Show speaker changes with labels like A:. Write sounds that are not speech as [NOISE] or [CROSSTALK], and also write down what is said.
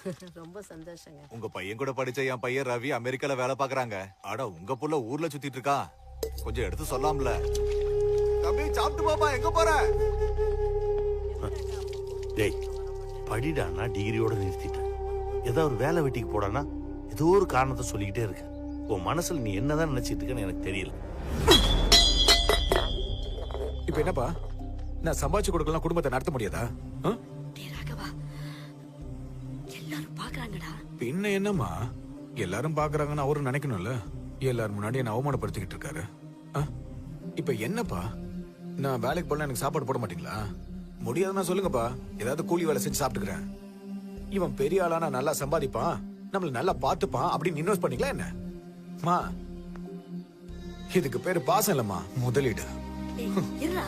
A: [LAUGHS] ரொம்ப சந்தோஷங்க.
B: உங்க பையன் கூட படிச்ச என் பையன் ரவி அமெரிக்கால வேலை பாக்குறாங்க அட உங்க புள்ள ஊர்ல சுத்திட்டு இருக்கா? கொஞ்சம் எடுத்து சொல்லாம்ல. தம்பி சாப்பிட்டு பாப்பா எங்க போற?
C: டேய் படிடானா டிகிரியோட நிறுத்திட்டேன் ஏதோ ஒரு வேலை வெட்டிக்கு போடானா ஏதோ ஒரு காரணத்தை சொல்லிக்கிட்டே இருக்க. உன் மனசுல நீ என்னதான் நினைச்சிட்டு இருக்கன்னு எனக்கு தெரியல.
D: இப்ப என்னப்பா? நான் சம்பாதிச்சு கொடுக்கலாம் குடும்பத்தை நடத்த முடியாதா?
A: எல்லாரும் பாக்குறாங்கடா.
D: பின்ன என்னம்மா? எல்லாரும் பாக்குறாங்கன்னு அவரும் நினைக்கணும்ல? எல்லாரும் முன்னாடி என்ன அவமானப்படுத்திக்கிட்டு இருக்காரு. ஆ? இப்ப என்னப்பா? நான் வேலைக்கு போனா எனக்கு சாப்பாடு போட மாட்டீங்களா? முடியாதுன்னா சொல்லுங்கப்பா. ஏதாவது கூலி வேலை செஞ்சு சாப்பிட்டுக்கிறேன். இவன் பெரிய ஆளானா நல்லா சம்பாதிப்பான். நம்மள நல்லா பார்த்துப்பான் அப்படின்னு இன்வெஸ்ட் பண்ணீங்களா என்ன? மா இதுக்கு பேரு பாசம் இல்லம்மா. முதலீடு.
A: இருடா.